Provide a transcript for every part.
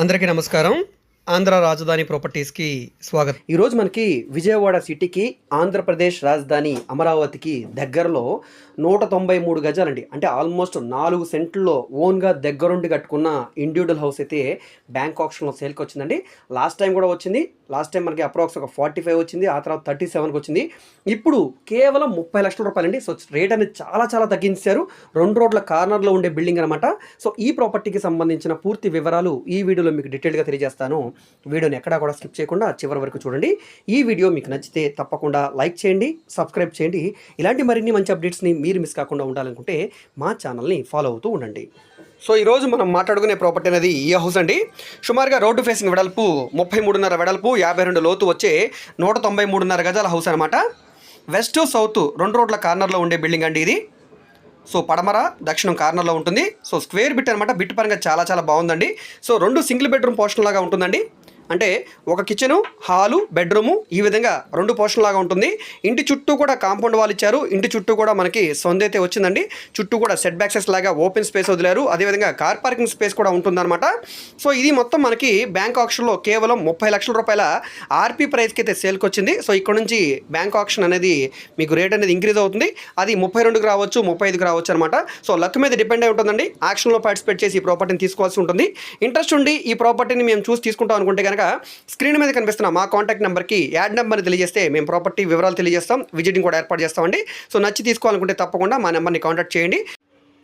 అందరికీ నమస్కారం. ఆంధ్ర రాజధాని ప్రాపర్టీస్కి స్వాగతం. ఈరోజు మనకి విజయవాడ సిటీకి ఆంధ్రప్రదేశ్ రాజధాని అమరావతికి దగ్గరలో నూట తొంభై మూడు గజాలండి. అంటే ఆల్మోస్ట్ నాలుగు సెంట్లో ఓన్గా దగ్గరుండి కట్టుకున్న ఇండివిజువల్ హౌస్ అయితే బ్యాంక్ ఆప్షన్లో సేల్కి వచ్చిందండి. లాస్ట్ టైం కూడా వచ్చింది. లాస్ట్ టైం మనకి అప్రాక్స్ ఒక ఫార్టీ ఫైవ్ వచ్చింది ఆ తర్వాత థర్టీ సెవెన్కి వచ్చింది. ఇప్పుడు కేవలం ముప్పై లక్షల రూపాయలండి. సో రేట్ అనేది చాలా చాలా తగ్గించారు రెండు రోడ్ల కార్నర్లో ఉండే బిల్డింగ్ అనమాట సో ఈ ప్రాపర్టీకి సంబంధించిన పూర్తి వివరాలు ఈ వీడియోలో మీకు డీటెయిల్గా తెలియజేస్తాను. వీడియోని ఎక్కడా కూడా స్కిప్ చేయకుండా చివరి వరకు చూడండి. ఈ వీడియో మీకు నచ్చితే తప్పకుండా లైక్ చేయండి సబ్స్క్రైబ్ చేయండి. ఇలాంటి మరిన్ని మంచి అప్డేట్స్ని మీరు మిస్ కాకుండా ఉండాలనుకుంటే మా ఛానల్ని ఫాలో అవుతూ ఉండండి. సో ఈరోజు మనం మాట్లాడుకునే ప్రాపర్టీ అనేది ఈ హౌస్ అండి. సుమారుగా రోడ్డు ఫేసింగ్ వెడల్పు ముప్పై మూడున్నర వెడల్పు యాభై రెండు లోతు వచ్చే నూట తొంభై మూడున్నర గజాల హౌస్ అనమాట వెస్ట్ సౌత్ రెండు రోడ్ల కార్నర్లో ఉండే బిల్డింగ్ అండి ఇది. సో పడమర దక్షిణం కార్నర్లో ఉంటుంది. సో స్క్వేర్ బిట్ అనమాట బిట్ పరంగా చాలా చాలా బాగుందండి. సో రెండు సింగిల్ బెడ్రూమ్ పోర్షన్ లాగా ఉంటుందండి. అంటే ఒక కిచెను హాలు బెడ్రూము ఈ విధంగా రెండు పోర్షన్ లాగా ఉంటుంది. ఇంటి చుట్టూ కూడా కాంపౌండ్ వాళ్ళు ఇచ్చారు. ఇంటి చుట్టూ కూడా మనకి సొందైతే వచ్చిందండి. చుట్టూ కూడా సెట్ బ్యాక్సెస్ లాగా ఓపెన్ స్పేస్ వదిలారు. అదేవిధంగా కార్ పార్కింగ్ స్పేస్ కూడా ఉంటుందన్నమాట. సో ఇది మొత్తం మనకి బ్యాంక్ ఆప్షన్లో కేవలం ముప్పై లక్షల రూపాయల ఆర్పీ ప్రైస్కి అయితే సేల్కి వచ్చింది. సో ఇక్కడ నుంచి బ్యాంక్ ఆప్షన్ అనేది మీకు రేట్ అనేది ఇంక్రీజ్ అవుతుంది. అది ముప్పై రెండుకి రావచ్చు ముప్పై ఐదుకి రావచ్చు అనమాట సో లక్ మీద డిపెండ్ అయి ఉంటుందండి. ఆక్షన్లో పార్టిసిపేట్ చేసి ఈ ప్రాపర్టీని తీసుకోవాల్సి ఉంటుంది. ఇంట్రెస్ట్ ఉండి ఈ ప్రాపర్టీని మేము చూసి తీసుకుంటాం అనుకుంటే కనుక స్క్రీన్ మీద కనిపిస్తున్న మా కాంటాక్ట్ నెంబర్కి యాడ్ నెంబర్ని తెలియజేస్తే మేము ప్రాపర్టీ వివరాలు తెలియజేస్తాం విజిటింగ్ కూడా ఏర్పాటు చేస్తామండి. సో నచ్చి తీసుకోవాలనుకుంటే తప్పకుండా మా నెంబర్ని కాంటాక్ట్ చేయండి.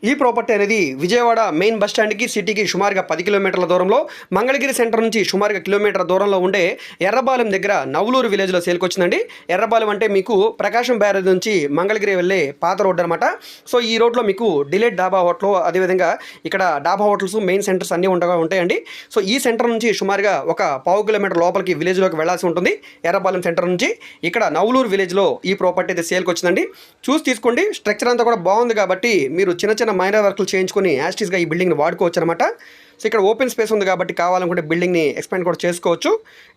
ఈ ప్రాపర్టీ అనేది విజయవాడ మెయిన్ బస్ స్టాండ్కి సిటీకి సుమారుగా పది కిలోమీటర్ల దూరంలో మంగళగిరి సెంటర్ నుంచి సుమారుగా కిలోమీటర్ దూరంలో ఉండే ఎర్రబాలెం దగ్గర నవలూరు విలేజ్లో సేల్కొచ్చిందండి. ఎర్రబాలెం అంటే మీకు ప్రకాశం బ్యారేజ్ నుంచి మంగళగిరి వెళ్ళే పాత రోడ్ అనమాట సో ఈ రోడ్లో మీకు డిలేట్ డాబా హోటల్ అదేవిధంగా ఇక్కడ డాబా హోటల్స్ మెయిన్ సెంటర్స్ అన్నీ ఉండగా ఉంటాయండి. సో ఈ సెంటర్ నుంచి సుమారుగా ఒక పావు కిలోమీటర్ లోపలికి విలేజ్లోకి వెళ్ళాల్సి ఉంటుంది ఎర్రబాలెం సెంటర్ నుంచి. ఇక్కడ నవలూరు విలేజ్లో ఈ ప్రాపర్టీ అయితే సేల్కి వచ్చిందండి చూసి తీసుకోండి స్ట్రక్చర్ అంతా కూడా బాగుంది కాబట్టి మీరు చిన్న చిన్న మైనర్ వర్క్లు చేయించుకొని యాస్టీస్గా ఈ బిల్డింగ్ని వాడుకోవచ్చు అనమాట సో ఇక్కడ ఓపెన్ స్పేస్ ఉంది కాబట్టి కావాలనుకుంటే బిల్డింగ్ని ఎక్స్పాండ్ కూడా చేసుకోవచ్చు.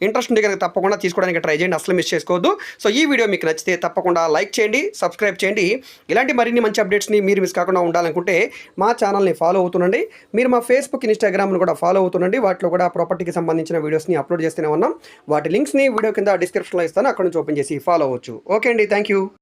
ఇంట్రెస్ట్ ఉంటే కనుక తప్పకుండా తీసుకోవడానికి ట్రై చేయండి. అసలు మిస్ చేసుకోవద్దు. సో ఈ వీడియో మీకు నచ్చితే తప్పకుండా లైక్ చేయండి సబ్స్క్రైబ్ చేయండి. ఇలాంటి మరిన్ని మంచి అప్డేట్స్ని మీరు మిస్ కాకుండా ఉండాలనుకుంటే మా ఛానల్ని ఫాలో అవుతుండండి. మీరు మా ఫేస్బుక్ ఇన్స్టాగ్రామ్ను కూడా ఫాలో అవుతుండండి. వాటిలో కూడా ప్రాపర్టీకి సంబంధించిన వీడియోస్ని అప్లోడ్ చేస్తూనే ఉన్నాం. వాటి లింక్స్ని వీడియో కింద డిస్క్రిప్షన్లో ఇస్తాను. అక్కడ నుంచి ఓపెన్ చేసి ఫాలో అవ్వచ్చు. ఓకే అండి. Thank you